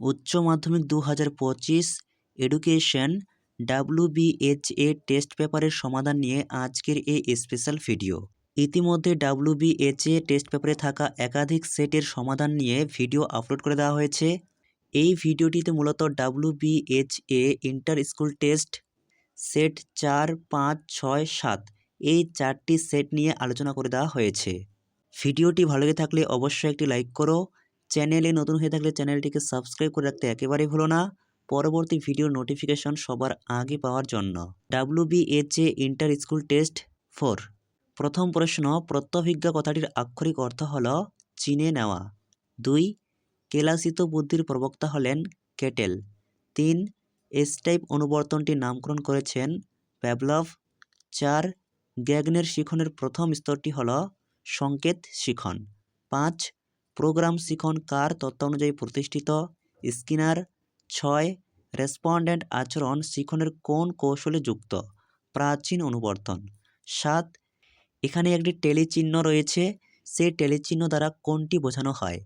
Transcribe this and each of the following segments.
উচ্চ মাধ্যমিক দু হাজার পঁচিশ এডুকেশন ডাব্লিউবিএচএ টেস্ট পেপারের সমাধান নিয়ে আজকের এই স্পেশাল ভিডিও ইতিমধ্যে ডাব্লিউবিএচএ টেস্ট পেপারে থাকা একাধিক সেটের সমাধান নিয়ে ভিডিও আপলোড করে দেওয়া হয়েছে। এই ভিডিওটিতে মূলত WBHA inter school test set চার, পাঁচ, ছয়, সাত এই চারটি সেট নিয়ে আলোচনা করে দেওয়া হয়েছে। ভিডিওটি ভালো লেগে থাকলে অবশ্যই একটি লাইক করো। চ্যানেলে নতুন হয়ে থাকলে চ্যানেলটিকে সাবস্ক্রাইব করে রাখতে একেবারেই ভুলো না। পরবর্তী ভিডিও নোটিফিকেশন সবার আগে পাওয়ার জন্য। WBHA inter school test four. প্রথম প্রশ্ন, প্রত্যভিজ্ঞা কথাটির আক্ষরিক অর্থ হল চিনে নেওয়া। দুই, কেলাসিত বুদ্ধির প্রবক্তা হলেন কেটেল। তিন এস টাইপ অনুবর্তনটির নামকরণ করেছেন প্যাবলভ চার, গ্যাগনের শিখনের প্রথম স্তরটি হল সংকেত শিখন। পাঁচ প্রোগ্রাম শিখন কার তত্ত্ব অনুযায়ী প্রতিষ্ঠিত স্কিনার ছয় রেসপন্ডেন্ট আচরণ শিখনের কোন কৌশলে যুক্ত? প্রাচীন অনুবর্তন সাত, এখানে একটি টেলিচিহ্ন রয়েছে সেই টেলিচিহ্ন দ্বারা কোনটি বোঝানো হয়?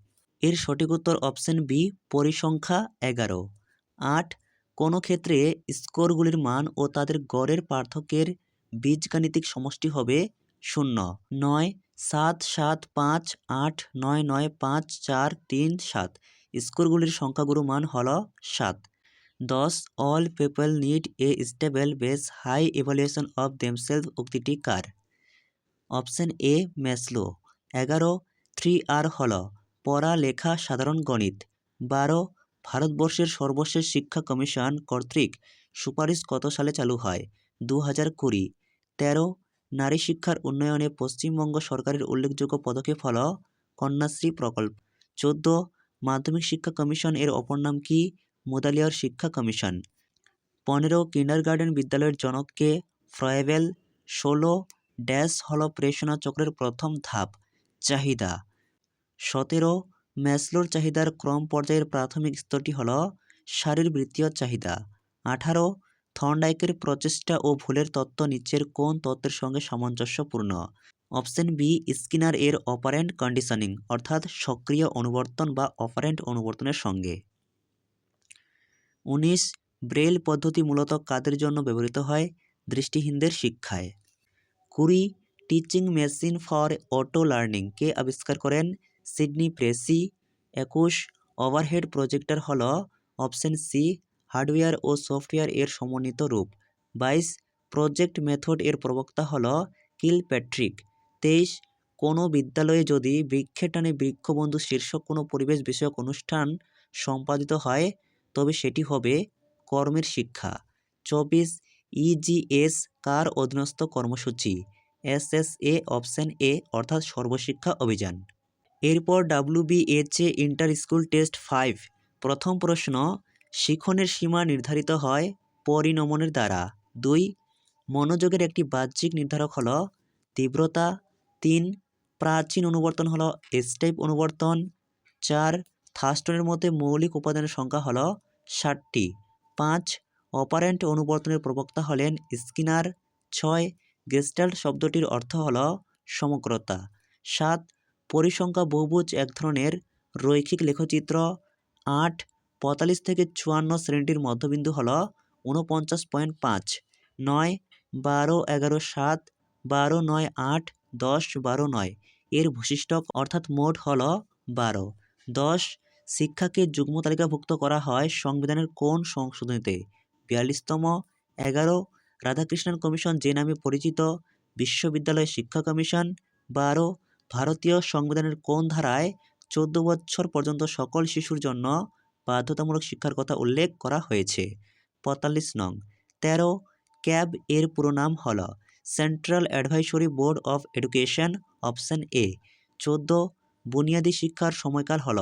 এর সঠিক উত্তর অপশন বি পরিসংখ্যা এগারো আট কোনো ক্ষেত্রে স্কোরগুলির মান ও তাদের গড়ের পার্থক্যের বীজগাণিতিক সমষ্টি হবে শূন্য। নয় সাত সাত পাঁচ আট নয় নয় পাঁচ চার তিন সাত। স্কোরগুলির সংখ্যাগুরু মান হল সাত। দশ, all people need a stable base high evaluation of themselves উক্তিটি কার? Option A, Maslow. এগারো, থ্রি আর হল। পড়া লেখা সাধারণ গণিত। বারো, ভারতবর্ষের সর্বশেষ শিক্ষা কমিশন কর্তৃক সুপারিশ কত সালে চালু হয়? দু হাজার কুড়ি। তেরো নারী শিক্ষার উন্নয়নে পশ্চিমবঙ্গ সরকারের উল্লেখযোগ্য পদক্ষেপ হল কন্যাশ্রী প্রকল্প। চোদ্দ, মাধ্যমিক শিক্ষা কমিশন এর অপর নাম কি? মুদালিয়ার শিক্ষা কমিশন। পনেরো কিন্ডারগার্ডেন বিদ্যালয়ের জনককে ফ্রয়েবেল। ষোলো, ড্যাশ হল প্রেষণা চক্রের প্রথম ধাপ, চাহিদা। সতেরো, ম্যাসলোর চাহিদার ক্রম পর্যায়ের প্রাথমিক স্তরটি হল শারীরবৃত্তীয় চাহিদা। আঠারো থর্নডাইকের প্রচেষ্টা ও ভুলের তত্ত্ব নিচের কোন তত্ত্বের সঙ্গে সামঞ্জস্যপূর্ণ? অপশন বি, স্কিনার এর অপারেন্ট কন্ডিশনিং, অর্থাৎ সক্রিয় অনুবর্তন বা অপারেন্ট অনুবর্তনের সঙ্গে। উনিশ, ব্রেল পদ্ধতি মূলত কাদের জন্য ব্যবহৃত হয়? দৃষ্টিহীনদের শিক্ষায়। কুড়ি, teaching machine for auto learning, কে আবিষ্কার করেন? Sydney Pressey. একুশ, ওভারহেড প্রজেক্টর হল অপশন সি হার্ডওয়্যার ও সফটওয়্যার এর সমন্বিত রূপ। বাইশ, প্রজেক্ট মেথড এর প্রবক্তা হল কিল প্যাট্রিক তেইশ, কোনো বিদ্যালয়ে যদি বৃক্ষের টানে বৃক্ষবন্ধু শীর্ষক কোনো পরিবেশ বিষয়ক অনুষ্ঠান সম্পাদিত হয়, তবে সেটি হবে কর্মের শিক্ষা। চব্বিশ ইজিএস কার অধীনস্থ কর্মসূচি? S S A option A, অর্থাৎ সর্বশিক্ষা অভিযান। এরপর WBHA inter school test five. প্রথম প্রশ্ন শিখনের সীমা নির্ধারিত হয় পরিণমনের দ্বারা। দুই, মনোযোগের একটি বাহ্যিক নির্ধারক হল তীব্রতা। তিন, প্রাচীন অনুবর্তন হলো এসটাইপ অনুবর্তন। চার, থাস্টনের মধ্যে মৌলিক উপাদানের সংখ্যা হলো ষাটটি। পাঁচ, অপারেন্ট অনুবর্তনের প্রবক্তা হলেন স্কিনার। ছয়, গেস্টাল্ট শব্দটির অর্থ হল সমগ্রতা। সাত, পরিসংখ্যা বহুভুজ এক ধরনের রৈখিক লেখচিত্র। আট পঁয়তাল্লিশ থেকে চুয়ান্ন শ্রেণীটির মধ্যবিন্দু হল ঊনপঞ্চাশ পয়েন্ট পাঁচ, নয়, বারো, এগারো, সাত, বারো, নয়, আট, দশ, বারো, নয়। এর ভূশিষ্ঠক অর্থাৎ মোট হল বারো। দশ, শিক্ষাকে যুগ্ম তালিকাভুক্ত করা হয় সংবিধানের কোন সংশোধনীতে? বিয়াল্লিশতম, এগারো, রাধাকৃষ্ণন কমিশন যে নামে পরিচিত, বিশ্ববিদ্যালয় শিক্ষা কমিশন, বারো, ভারতীয় সংবিধানের কোন ধারায় চোদ্দ বছর পর্যন্ত সকল শিশুর জন্য বাধ্যতামূলক শিক্ষার কথা উল্লেখ করা হয়েছে। পঁয়তাল্লিশ নং, তেরো, ক্যাব এর পুরো নাম হল central advisory board of education, option A. চোদ্দ, বুনিয়াদী শিক্ষার সময়কাল হল।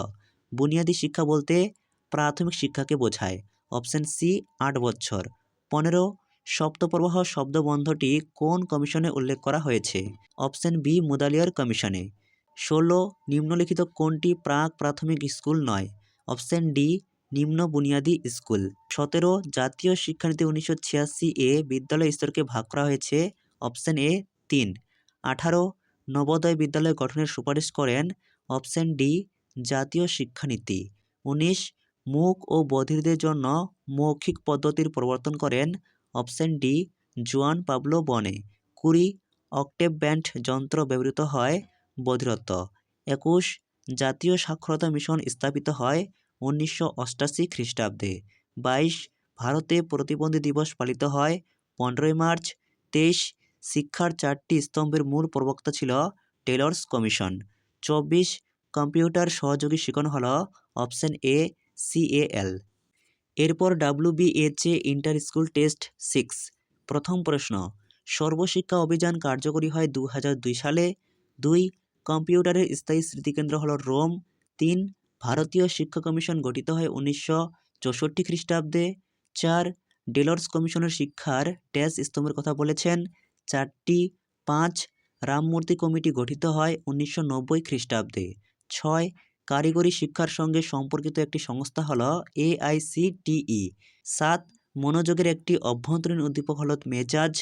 বুনিয়াদী শিক্ষা বলতে প্রাথমিক শিক্ষাকে বোঝায়। অপশান সি, আট বছর। পনেরো, সপ্তপ্রবাহ শব্দবন্ধটি কোন কমিশনে উল্লেখ করা হয়েছে? অপশান বি, মুদালিয়ার কমিশনে। ষোলো, নিম্নলিখিত কোনটি প্রাক প্রাথমিক স্কুল নয়? অপশান ডি, নিম্ন বুনিয়াদী স্কুল। সতেরো, জাতীয় শিক্ষানীতি উনিশশো ছিয়াশি এ বিদ্যালয় স্তরকে ভাগ করা হয়েছে। অপশান এ, তিন। আঠারো, নবোদয় বিদ্যালয় গঠনের সুপারিশ করেন। অপশান ডি, জাতীয় শিক্ষানীতি। উনিশ, মুখ ও বধিরদের জন্য মৌখিক পদ্ধতির প্রবর্তন করেন। অপশন ডি, জুয়ান পাবলো বনে। কুড়ি, অক্টেভ ব্যান্ড যন্ত্র ব্যবহৃত হয় বধিরত্ব। একুশ, জাতীয় সাক্ষরতা মিশন স্থাপিত হয় উনিশশো অষ্টাশি খ্রিস্টাব্দে বাইশ ভারতে প্রতিবন্ধী দিবস পালিত হয়। পনেরোই মার্চ, তেইশ শিক্ষার চারটি স্তম্ভের মূল প্রবক্তা ছিল টেলর্স কমিশন। চব্বিশ কম্পিউটার সহযোগী শিখন হল অপশন এ সিএএল এরপর WBHA inter school test six. প্রথম প্রশ্ন, সর্বশিক্ষা অভিযান কার্যকরী হয় দু হাজার দুই সালে? দুই, কম্পিউটারের স্থায়ী স্মৃতিকেন্দ্র হল রোম। তিন ভারতীয় শিক্ষা কমিশন গঠিত হয় উনিশশো চৌষট্টি খ্রিস্টাব্দে। চার, ডেলর্স কমিশনের শিক্ষার ড্যাশ স্তম্ভের কথা বলেছেন। চারটি, পাঁচ, রামমূর্তি কমিটি গঠিত হয় উনিশশো নব্বই খ্রিস্টাব্দে। ছয়, কারিগরি শিক্ষার সঙ্গে সম্পর্কিত একটি সংস্থা হল এআইসিটিই। সাত, মনোযোগের একটি অভ্যন্তরীণ উদ্দীপক হল মেজাজ।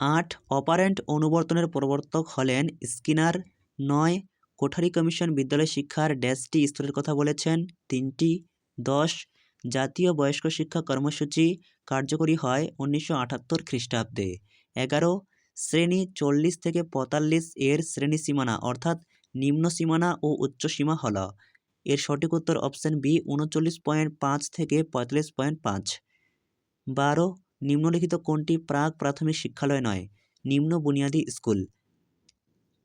আট, অপারেন্ট অনুবর্তনের প্রবর্তক হলেন স্কিনার। নয় কোঠারি কমিশন বিদ্যালয় শিক্ষার ড্যাশটি স্তরের কথা বলেছেন। তিনটি, দশ, জাতীয় বয়স্ক শিক্ষা কর্মসূচি কার্যকরী হয় উনিশশো আটাত্তর খ্রিস্টাব্দে। এগারো, শ্রেণি চল্লিশ থেকে পঁয়তাল্লিশ এর শ্রেণি সীমানা, অর্থাৎ নিম্ন সীমানা ও উচ্চ সীমা হল। এর সঠিক উত্তর অপশান বি, উনচল্লিশ পয়েন্ট পাঁচ থেকে পঁয়তাল্লিশ পয়েন্ট পাঁচ। বারো, নিম্নলিখিত কোনটি প্রাক প্রাথমিক শিক্ষালয় নয়? নিম্ন বুনিয়াদী স্কুল।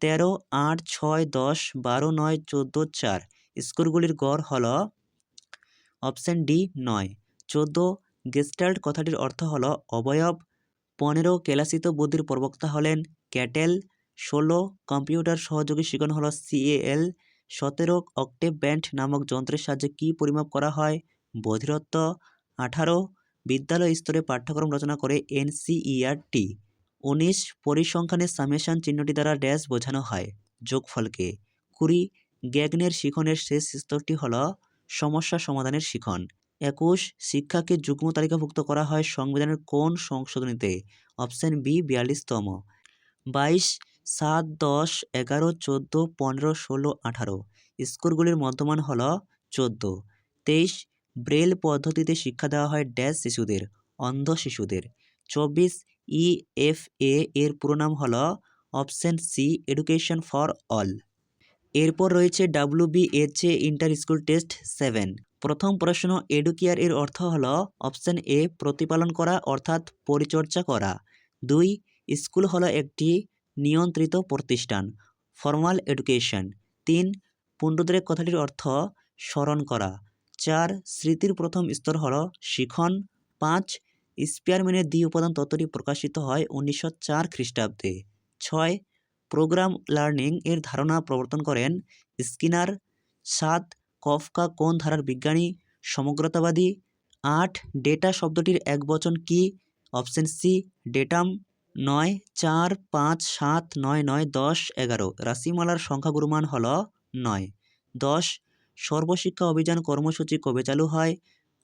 তেরো, আট, ছয়, দশ, বারো, নয়, চোদ্দ, চার। স্কুলগুলির গড় হল অপশান ডি, নয়। চোদ্দ, গেস্টাল্ট কথাটির অর্থ হল অবয়ব। পনেরো, কেলাসিত বুদ্ধির প্রবক্তা হলেন ক্যাটেল। ষোলো, কম্পিউটার সহযোগী শিখন হল সিএএল। সতেরো, অক্টেভ ব্যান্ড নামক যন্ত্রের সাহায্যে কী পরিমাপ করা হয়? বধিরত্ব। আঠারো, বিদ্যালয় স্তরে পাঠ্যক্রম রচনা করে এনসিইআরটি। উনিশ পরিসংখ্যানের সামেশান চিহ্নটি দ্বারা ড্যাশ বোঝানো হয়। যোগফলকে কুড়ি। গ্যাগনের শিখনের শেষ স্তরটি হল সমস্যা সমাধানের শিখন। একুশ। শিক্ষাকে যুগ্ম তালিকাভুক্ত করা হয় সংবিধানের কোন সংশোধনীতে? Option B, বিয়াল্লিশতম। বাইশ। সাত, দশ, এগারো, চোদ্দ, পনেরো, ষোলো, আঠারো। স্কোরগুলির মধ্যমান হল চোদ্দ। তেইশ। ব্রেল পদ্ধতিতে শিক্ষা দেওয়া হয় ড্যাশ শিশুদের, অন্ধ শিশুদের। চব্বিশ। ইএফএ এর পুরো নাম হল option C education for all এরপর রয়েছে WBHA inter school test seven প্রথম প্রশ্ন এডুকেয়ার এর অর্থ হল অপশান এ প্রতিপালন করা অর্থাৎ পরিচর্যা করা। দুই স্কুল হলো একটি নিয়ন্ত্রিত প্রতিষ্ঠান ফর্মাল এডুকেশন তিন পুণ্ডদ্রেক কথাটির অর্থ স্মরণ করা। চার, স্মৃতির প্রথম স্তর হল শিখন। পাঁচ স্পিয়ারম্যানের দ্বি উপাদান তত্ত্বটি প্রকাশিত হয় উনিশশো চার খ্রিস্টাব্দে। ছয়, প্রোগ্রাম লার্নিং এর ধারণা প্রবর্তন করেন স্কিনার। সাত, কফকা কোন ধারার বিজ্ঞানী, সমগ্রতাবাদী। আট, ডেটা শব্দটির এক বচন কি, অপশন সি, ডেটাম। নয়, চার, পাঁচ, সাত, নয় নয়, দশ, এগারো। রাশিমালার সংখ্যাগুরুমান হল নয়। দশ, সর্বশিক্ষা অভিযান কর্মসূচি কবে চালু হয়,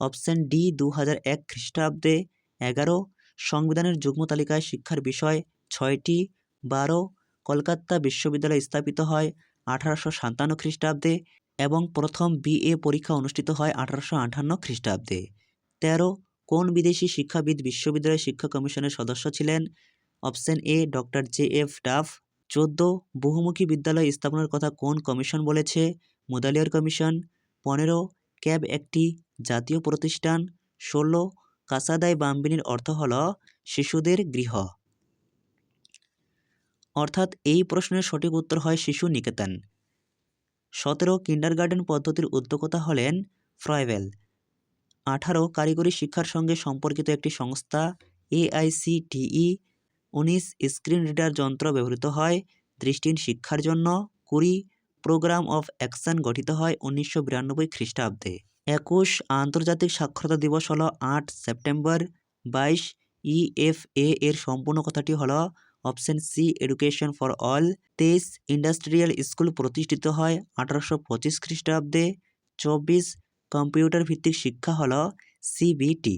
অপশান ডি দু হাজার এক খ্রিস্টাব্দে। এগারো, সংবিধানের যুগ্ম তালিকায় শিক্ষার বিষয় ছয়টি, বারো, কলকাতা বিশ্ববিদ্যালয় স্থাপিত হয় আঠারোশো সাতান্ন খ্রিস্টাব্দে এবং প্রথম বিএ পরীক্ষা অনুষ্ঠিত হয় আঠারোশো আটান্ন খ্রিস্টাব্দে। তেরো, কোন বিদেশি শিক্ষাবিদ বিশ্ববিদ্যালয় শিক্ষা কমিশনের সদস্য ছিলেন? Option A, doctor J F Duff. চোদ্দ, বহুমুখী বিদ্যালয় স্থাপনের কথা কোন কমিশন বলেছে? মুদালিয়ার কমিশন। পনেরো, ক্যাব একটি জাতীয় প্রতিষ্ঠান। ষোলো কাসাদাই বাম্বিনীর অর্থ হল শিশুদের গৃহ। অর্থাৎ এই প্রশ্নের সঠিক উত্তর হয় শিশু নিকেতন। সতেরো কিন্ডারগার্ডেন পদ্ধতির উদ্যোক্তা হলেন ফ্রয়ভেল আঠারো কারিগরি শিক্ষার সঙ্গে সম্পর্কিত একটি সংস্থা এআইসিটিই উনিশ স্ক্রিন রিডার যন্ত্র ব্যবহৃত হয়। দৃষ্টিহীন শিক্ষার জন্য কুড়ি প্রোগ্রাম অফ অ্যাকশন গঠিত হয় উনিশশো বিরানব্বই খ্রিস্টাব্দে। একুশ আন্তর্জাতিক সাক্ষরতা দিবস হলো আট সেপ্টেম্বর, বাইশ ইএফএ এর সম্পূর্ণ কথাটি হলো option C, education for all, তেইশ ইন্ডাস্ট্রিয়াল স্কুল প্রতিষ্ঠিত হয় আঠারোশো পঁচিশ খ্রিস্টাব্দে, চব্বিশ কম্পিউটার ভিত্তিক শিক্ষা হলো সিবিটি